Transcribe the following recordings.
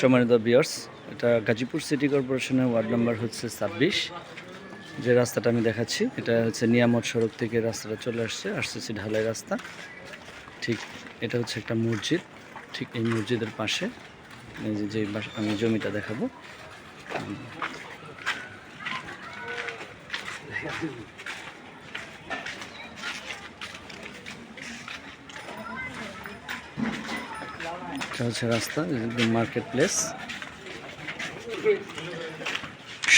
সম্মানিত বিয়ার্স এটা গাজীপুর সিটি কর্পোরেশনের ওয়ার্ড নাম্বার হচ্ছে ছাব্বিশ। যে রাস্তাটা আমি দেখাচ্ছি, এটা হচ্ছে নিয়ামত সড়ক থেকে রাস্তাটা চলে আসছে, আসতেছি ঢালাই রাস্তা। ঠিক, এটা হচ্ছে একটা মসজিদ। ঠিক এই মসজিদের পাশে যে আমি জমিটা দেখাবো। এটা হচ্ছে রাস্তা মার্কেট প্লেস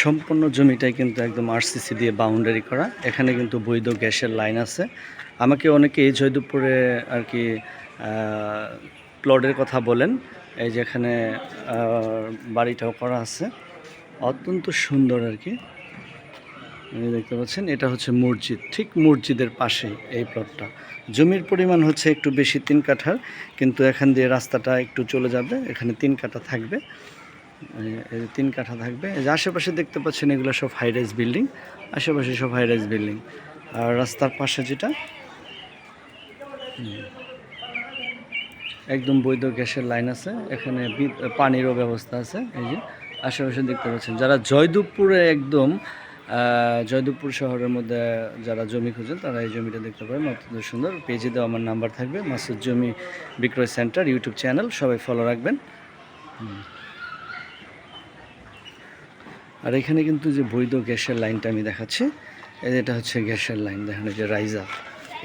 সম্পূর্ণ জমিটাই কিন্তু একদম আরসিসি দিয়ে বাউন্ডারি করা। এখানে কিন্তু বৈধ গ্যাসের লাইন আছে। আমাকে অনেকে এই জয়দেবপুরে আর কি প্লটের কথা বলেন। এই যেখানে বাড়িটাও করা আছে। অত্যন্ত সুন্দর আর কি। দেখতে পাচ্ছেন, এটা হচ্ছে মসজিদ। ঠিক মসজিদের পাশে এই প্লটটা জমির পরিমাণ হচ্ছে একটু বেশি, তিন কাঠার কিন্তু এখান দিয়ে রাস্তাটা একটু চলে যাবে, এখানে তিন কাঠা থাকবে। তিন কাঠা থাকবে। যে আশেপাশে দেখতে পাচ্ছেন, এগুলো সব হাই রাইজ বিল্ডিং আশেপাশে সব হাই রাইজ বিল্ডিং আর রাস্তার পাশে যেটা একদম বৈধ গ্যাসের লাইন আছে। এখানে পানিরও ব্যবস্থা আছে। এই যে, আশেপাশে দেখতে পাচ্ছেন, যারা জয়দেবপুরে একদম জয়দেবপুর শহরের মধ্যে যারা জমি খুঁজেন, তারা এই জমিটা দেখতে পারেন। অত্যন্ত সুন্দর। পেজে দেওয়া আমার নাম্বার থাকবে, মাসুদ জমি বিক্রয় সেন্টার ইউটিউব চ্যানেল, সবাই ফলো রাখবেন। আর এখানে কিন্তু যে বৈধ গ্যাসের লাইনটা আমি দেখাচ্ছি, এটা হচ্ছে গ্যাসের লাইন। দেখেন যে রাইজার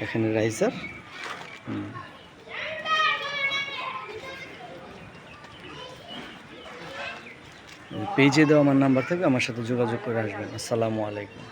এখানে রাইজার পেজে দেওয়া আমার নাম্বার থাকবে আমার সাথে যোগাযোগ করে আসবেন। আসসালামু আলাইকুম।